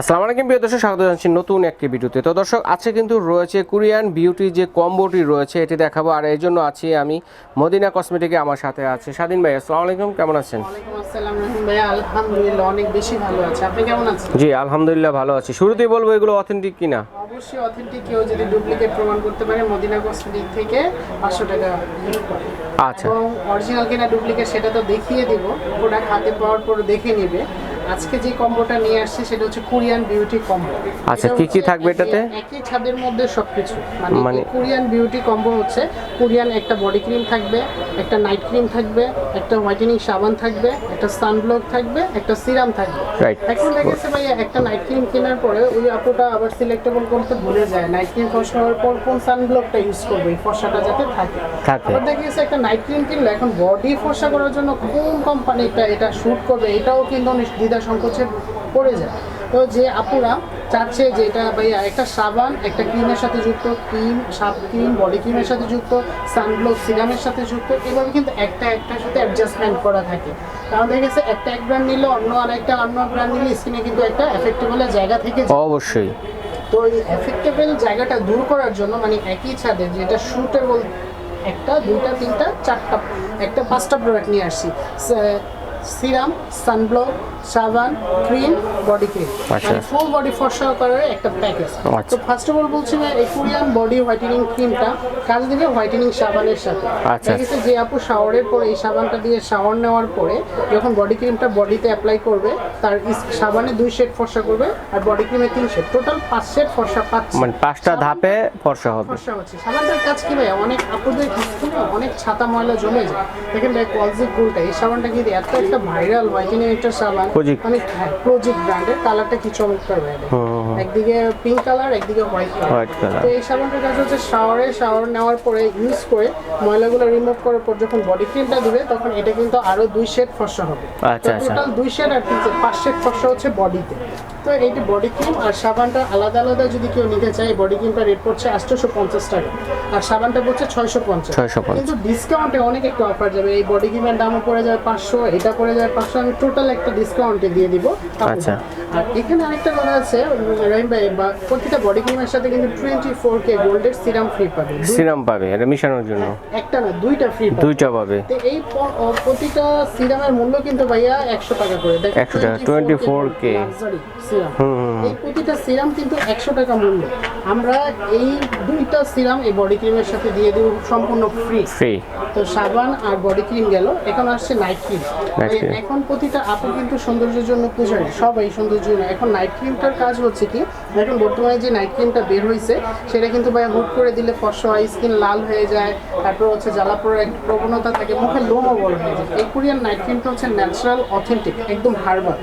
আসসালামু আলাইকুম প্রিয় দর্শক স্বাগত জানাচ্ছি নতুন একটি ভিডিওতে। তো দর্শক আছে কিন্তু রয়েছে কোরিয়ান বিউটি যে কম্বোটি রয়েছে এটি দেখাবো। আর এই জন্য আছি আমি মদিনা কসমেটিকে আমার সাথে আছে স্বাধীন ভাই। আসসালামু আলাইকুম কেমন আছেন? আলহামদুলিল্লাহ অনেক বেশি ভালো আছে। আপনি কেমন আছেন? জি আলহামদুলিল্লাহ ভালো আছি। শুরুতেই বলব এগুলো অথেন্টিক কিনা? অবশ্যই অথেন্টিক কেউ যদি ডুপ্লিকেট প্রমাণ করতে পারে মদিনা কসমেটিক থেকে পাঁচশো টাকা আচ্ছা। এবং অরিজিনাল কিনা ডুপ্লিকেট সেটা তো দেখিয়ে দিব। প্রোডাক্ট হাতে পাওয়ার পর দেখে নেবে। আজকে যে কম্বোটা নিয়ে আসছি সেটা হচ্ছে কোরিয়ান বিউটি কম্বো। আচ্ছা, কি কি থাকবে এটাতে? একই ছাদের মধ্যে সবকিছু। মানে মানে- কোরিয়ান বিউটি কম্বো হচ্ছে কোরিয়ান একটা বডি ক্রিম থাকবে একটা নাইট ক্রিম থাকবে একটা হোয়াইটেনিং সাবান থাকবে একটা সানব্লক থাকবে একটা সিরাম থাকবে। রাইট এখন দেখেছে ভাইয়া একটা নাইট ক্রিম কেনার পরে ওই আপুটা আবার সিলেক্টেবল করতে ভুলে যায়। নাইট ক্রিম ফসা হওয়ার পর কোন সানব্লকটা ইউজ করবে? এই ফসাটা যাতে থাকে। থাকে। আবার দেখেছে একটা নাইট ক্রিম কিনলে এখন বডি ফসা করার জন্য কোন কোম্পানিটা এটা শুট করবে? এটাও কিন্তু অনেক দ্বিধা সংকোচে পড়ে যায়। তো যে আপুরা চাচ্ছে যে এটা ভাইয়া একটা সাবান একটা ক্রিমের সাথে যুক্ত ক্রিম সাব ক্রিম বডি ক্রিমের সাথে যুক্ত সানব্লক সিরামের সাথে যুক্ত এভাবে কিন্তু একটা একটার সাথে অ্যাডজাস্টমেন্ট করা থাকে। কারণ দেখা গেছে একটা এক ব্র্যান্ড নিলে অন্য আরেকটা অন্য ব্র্যান্ড নিলে স্কিনে কিন্তু একটা এফেক্টেবলের জায়গা থেকে। অবশ্যই। তো এই এফেক্টেবল জায়গাটা দূর করার জন্য মানে একই ছাদে যেটা সুটেবল একটা দুইটা তিনটা চারটা একটা পাঁচটা প্রোডাক্ট নিয়ে আসছি। সিরাম সানব্লক সাবান ক্রিম বডি ক্রিম। মানে ফুল বডি ফর্সা করার একটা প্যাকেজ আচ্ছা। তো ফার্স্ট অফ অল বলছি না এই কোরিয়ান বডি হোয়াইটেনিং ক্রিমটা কাজ দিবে হোয়াইটেনিং সাবানের সাথে। আচ্ছা। দেখেছে যে আপু শাওয়ারের পরে এই সাবানটা দিয়ে শাওয়ার নেওয়ার পরে যখন বডি ক্রিমটা বডিতে অ্যাপ্লাই করবে তার সাবানে দুই শেড ফর্সা করবে আর বডি ক্রিমে তিন শেড টোটাল পাঁচ শেড ফর্সা পাচ্ছে। মানে পাঁচটা ধাপে ফর্সা হবে। ফর্সা হচ্ছে। সাবানটার কাজ কি ভাই? অনেক আপুদের স্কিনে অনেক ছাতা ময়লা জমে যায়। দেখেন ভাই কোয়ালিটি গুলটা এই সাবানটা কি এত একটা ভাইরাল হোয়াইটেনিং একটা সাবান মানে অনেক ব্র্যান্ডের কালারটা কি চমৎকার ভাই একদিকে পিঙ্ক কালার একদিকে হোয়াইট কালার তো এই সাবানটার কাজ হচ্ছে শাওয়ারে শাওয়ার নেওয়ার পরে ইউজ করে ময়লাগুলো রিমুভ করার পর যখন বডি ক্রিমটা দিবে তখন এটা কিন্তু আরও দুই শেড ফর্সা হবে। আচ্ছা, আচ্ছা। টোটাল দুই শেড আর পাঁচ শেড ফর্সা হচ্ছে বডিতে তো এইটি বডি ক্রিম আর সাবানটা আলাদা আলাদা যদি কেউ নিতে চায় বডি ক্রিমটা রেট পড়ছে আটশোশো পঞ্চাশ টাকা। আর সাবানটা পড়ছে ছয়শো পঞ্চাশ 650 কিন্তু ডিসকাউন্টে অনেক একটু অফার যাবে। এই বডি ক্রিমের দামও পড়ে যাবে পাঁচশো এটা পড়ে যাবে পাঁচশো। আমি টোটাল একটা ডিসকাউন্টে দিয়ে দিব। আচ্ছা। আর এখানে আরেকটা কথা আছে রহিম ভাই বা প্রতিটা বডি ক্রিমের সাথে কিন্তু টোয়েন্টি ফোর কে গোল্ডের সিরাম ফ্রি পাবে সিরাম পাবে এটা মিশানোর জন্য। একটা না দুইটা ফ্রি দুইটা পাবে। তো এই প্রতিটা সিরামের মূল্য কিন্তু ভাইয়া একশো টাকা করে। দেখেন 100 টাকা, 24K luxury সিরাম এই প্রতিটা সিরাম কিন্তু একশো টাকা মূল্য। আমরা এই দুইটা সিরাম এই বডি ক্রিমের সাথে দিয়ে দিব সম্পূর্ণ ফ্রি ফ্রি তো সাবান আর বডি ক্রিম গেল। এখন আসছে নাইট ক্রিম এখন প্রতিটা আপু কিন্তু সৌন্দর্যের জন্য পূজারি। সবাই সৌন্দর্যের জন্য এখন নাইট ক্রিমটার কাজ হচ্ছে কি, এখন বর্তমানে যে নাইট ক্রিমটা বের হয়েছে সেটা কিন্তু ভাই হুট করে দিলে হয় স্কিন লাল হয়ে যায়, তারপর হচ্ছে জ্বালা পড়ার একটা প্রবণতা থাকে, মুখে লোমও বড় হয়ে যায়। এই কোরিয়ান নাইট ক্রিমটা হচ্ছে ন্যাচারাল অথেন্টিক একদম হার্বাল।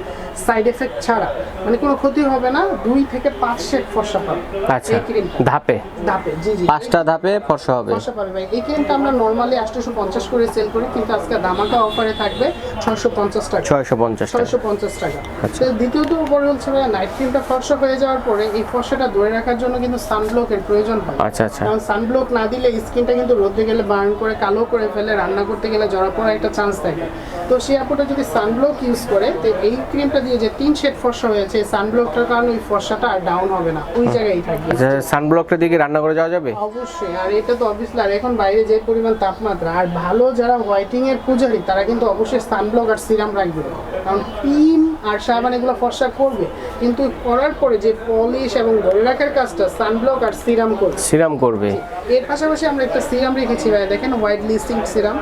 সাইড এফেক্ট ছাড়া। মানে কোনো ক্ষতি হবে না দুই থেকে পাঁচ শেড ফর্সা পাবে আচ্ছা এই ক্রিম ধাপে? ধাপে জি জি। পাঁচটা ধাপে ফর্সা হবে? ফর্সা পাবে ভাই। এই ক্রিমটা আমরা নর্মালি আটশোশো পঞ্চাশ করে সেল করি কিন্তু আজকে দামাকা অফারে থাকবে ছয়শো পঞ্চাশ টাকা। ছয়শো পঞ্চাশ টাকা। ছয়শো পঞ্চাশ টাকা। আচ্ছা। দ্বিতীয়ত উপরে হচ্ছে ভাই নাইট ক্রিমটা ফর্সা হয়ে যাওয়ার পরে এই ফর্সাটা ধরে রাখার জন্য কিন্তু সানব্লকের প্রয়োজন হয়। আচ্ছা আচ্ছা। কারণ সানব্লক না দিলে স্কিনটা কিন্তু রোদে গেলে বার্ন করে কালো করে ফেলে রান্না করতে গেলে জড়া পড়ার একটা চান্স থাকে। তো সেই আপুটা যদি সানব্লক ইউজ করে তো এই ক্রিমটা দিয়ে যে তিন শেড ফর্সা হয়েছে সানব্লকটার কারণে ওই ফর্সাটা আর ডাউন হবে না। ওই জায়গায় থাকবে। আচ্ছা সানব্লকটা দিয়ে কি রান্না করে যাওয়া যাবে? অবশ্যই আর এটা তো অবভিয়াসলি আর এখন বাইরে যে পরিমাণ তাপমাত্রা আর ভালো যারা হোয়াইটিং এর পূজারি তারা কিন্তু অবশ্যই সানব্লক আর সিরাম রাখবে। কারণ ক্রিম আর সাবান এগুলো ফর্সা করবে। কিন্তু করার পরে যে পলিশ এবং ধরে রাখার কাজটা সানব্লক আর সিরাম করবে। সিরাম করবে। এর পাশাপাশি আমরা একটা সিরাম রেখেছি ভাই দেখেন হোয়াইট লিস্টিং সিরাম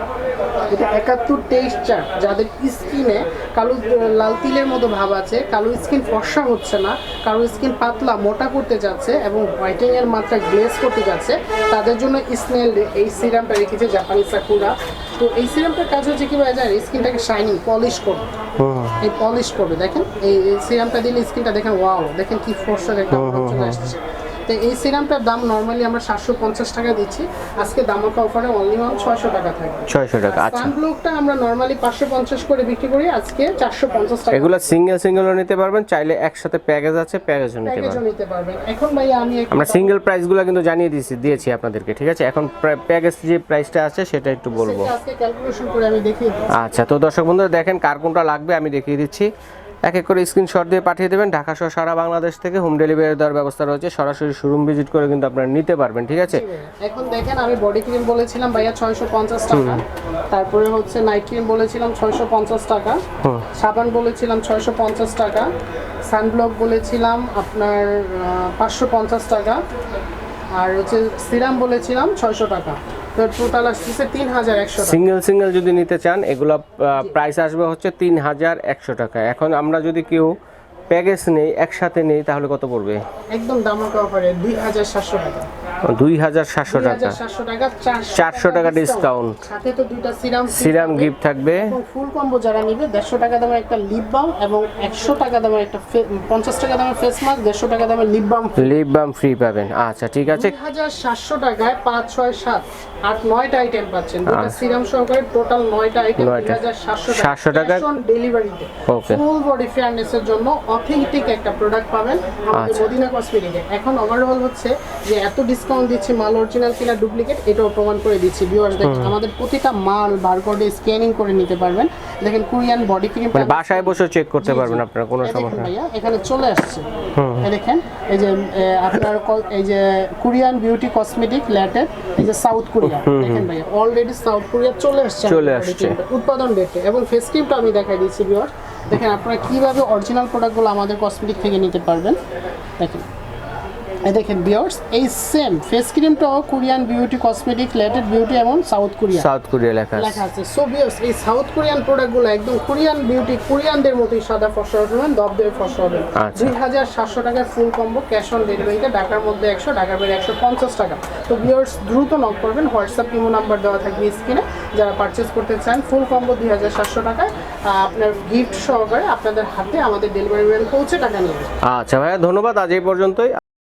এটা একাত্তর তেইশ চার। যাদের স্কিনে কালো লাল তিলের মতো ভাব আছে কালো স্কিন ফর্সা হচ্ছে না কালো স্কিন পাতলা মোটা করতে যাচ্ছে এবং হোয়াইটিং মাত্রা গ্লেজ করতে যাচ্ছে তাদের জন্য স্নেল এই সিরামটা রেখেছে জাপানি সাকুরা। তো এই সিরামটার কাজ হচ্ছে কি ভাই জানেন স্কিনটাকে শাইনিং পলিশ করবে। এই পলিশ করবে দেখেন? এই সিরামটা দিলে স্কিনটা দেখেন ওয়াও দেখেন কি ফর্সা একটা আসছে। তো এই সিরামটার দাম নর্মালি আমরা সাতশো পঞ্চাশ টাকা দিচ্ছি। আজকে দামাকা অফারে অনলি ওয়ান ছয়শো টাকা থাকবে। ছয়শো টাকা আচ্ছা। সানব্লকটা আমরা নর্মালি পাঁচশো পঞ্চাশ করে বিক্রি করি আজকে চারশো পঞ্চাশ টাকা। এগুলো সিঙ্গেল সিঙ্গেলও নিতে পারবেন চাইলে একসাথে প্যাকেজ আছে প্যাকেজও নিতে প্যাকেজও পারবেন। নিতে পারবেন। এখন ভাই আমি একটু আমরা সিঙ্গেল প্রাইসগুলো কিন্তু জানিয়ে দিয়েছি দিয়েছি আপনাদেরকে ঠিক আছে? এখন প্যাকেজ যে প্রাইসটা আছে সেটা একটু বলব। সেটা আজকে ক্যালকুলেশন করে আমি দেখিয়ে দিচ্ছি। আচ্ছা তো দর্শক বন্ধুরা দেখেন কার কোনটা লাগবে আমি দেখিয়ে দিচ্ছি। এক এক করে স্ক্রিনশট দিয়ে পাঠিয়ে দেবেন। ঢাকা সহ সারা বাংলাদেশ থেকে হোম ডেলিভারি দেওয়ার ব্যবস্থা রয়েছে। সরাসরি শোরুম ভিজিট করে কিন্তু আপনারা নিতে পারবেন ঠিক আছে? এখন দেখেন আমি বডি ক্রিম বলেছিলাম ভাইয়া ছয়শো পঞ্চাশ টাকা। তারপরে হচ্ছে নাইট ক্রিম বলেছিলাম ছয়শো পঞ্চাশ টাকা। সাবান বলেছিলাম ছয়শো পঞ্চাশ টাকা। সানব্লক বলেছিলাম আপনার পাঁচশো পঞ্চাশ টাকা। আর হচ্ছে সিরাম বলেছিলাম ছয়শো টাকা। তো টোটাল আসতেছে তিন হাজার একশো সিঙ্গেল সিঙ্গেল যদি নিতে চান এগুলো প্রাইস আসবে হচ্ছে তিন হাজার একশো টাকা। এখন আমরা যদি কেউ প্যাকেজ নেই একসাথে নেই তাহলে কত পড়বে? একদম দামাকা অফারে দুই হাজার সাতশো টাকা। দুই হাজার সাতশো টাকা। চারশো টাকা ডিসকাউন্ট সাথে তো দুইটা সিরাম সিরাম গিফট থাকবে। ফুল কম্বো যারা নিবে দেড়শো টাকা দামের একটা লিপ বাম এবং একশো টাকা দামের একটা পঞ্চাশ টাকা দামের ফেস মাস্ক দেড়শো টাকা দামের lip balm lip balm free পাবেন। আচ্ছা ঠিক আছে। দুই হাজার সাতশো টাকায় পাঁচ ছয় সাত আট নয়টা আইটেম পাচ্ছেন। দুটা আচ্ছা। সিরাম সহকারে টোটাল নয়টা আইটেম দুই হাজার সাতশো 700 টাকা। ডেলিভারিতে. ফুল বডি ফেয়ারনেসের জন্য অথেন্টিক একটা প্রোডাক্ট পাবেন। আচ্ছা। মদিনা কসমেটিকে এখন ওভারঅল হচ্ছে যে এত ডিসকাউন্ট দিচ্ছি মাল অরিজিনাল কিনা ডুপ্লিকেট এটাও প্রমাণ করে দিচ্ছি ভিউয়ার্স দেখেন আমাদের প্রতিটা মাল বারকোডে স্ক্যানিং করে নিতে পারবেন। দেখেন কোরিয়ান বডি ক্রিম মানে বাসায় বসে চেক করতে পারবেন আপনার কোনো সমস্যা। ভাইয়া এখানে চলে আসছে। দেখেন এই যে আপনার এই যে কোরিয়ান বিউটি কসমেটিক ল্যাটেড এই যে সাউথ কোরিয়া দেখেন ভাইয়া অলরেডি সাউথ কোরিয়া চলে আসছে চলে আসছে। উৎপাদন ডেটে এবং ফেস ক্রিমটা আমি দেখাই দিচ্ছি ভিউয়ার দেখেন আপনারা কীভাবে অরিজিনাল প্রোডাক্টগুলো আমাদের কসমেটিক থেকে নিতে পারবেন? দেখেন। দেখেন ভিউয়ার্স এই সেম ফেস ক্রিমটাও কোরিয়ান বিউটি কসমেটিক লেটেড বিউটি এবং সাউথ কোরিয়া সাউথ কোরিয়া লেখা আছে। লেখা আছে। সো ভিউয়ার্স এই সাউথ কোরিয়ান প্রোডাক্টগুলো একদম কোরিয়ান বিউটি কোরিয়ানদের মতোই সাদা ফসা হবেন দব দিয়ে ফসা হবেন আচ্ছা। দুই হাজার সাতশো টাকার ফুল কম্বো ক্যাশ অন ডেলিভারিতে ঢাকার মধ্যে একশো ঢাকার বাইরে একশো পঞ্চাশ টাকা। তো ভিউয়ার্স দ্রুত নক করবেন। হোয়াটসঅ্যাপ ইমো নাম্বার দেওয়া থাকবে স্ক্রিনে যারা পারচেস করতে চান ফুল কম্বো দুই হাজার সাতশো টাকায় আপনার গিফট সহকারে আপনাদের হাতে আমাদের ডেলিভারি ম্যান পৌঁছে টাকা নিয়ে আচ্ছা ভাইয়া ধন্যবাদ। আজ এই পর্যন্তই।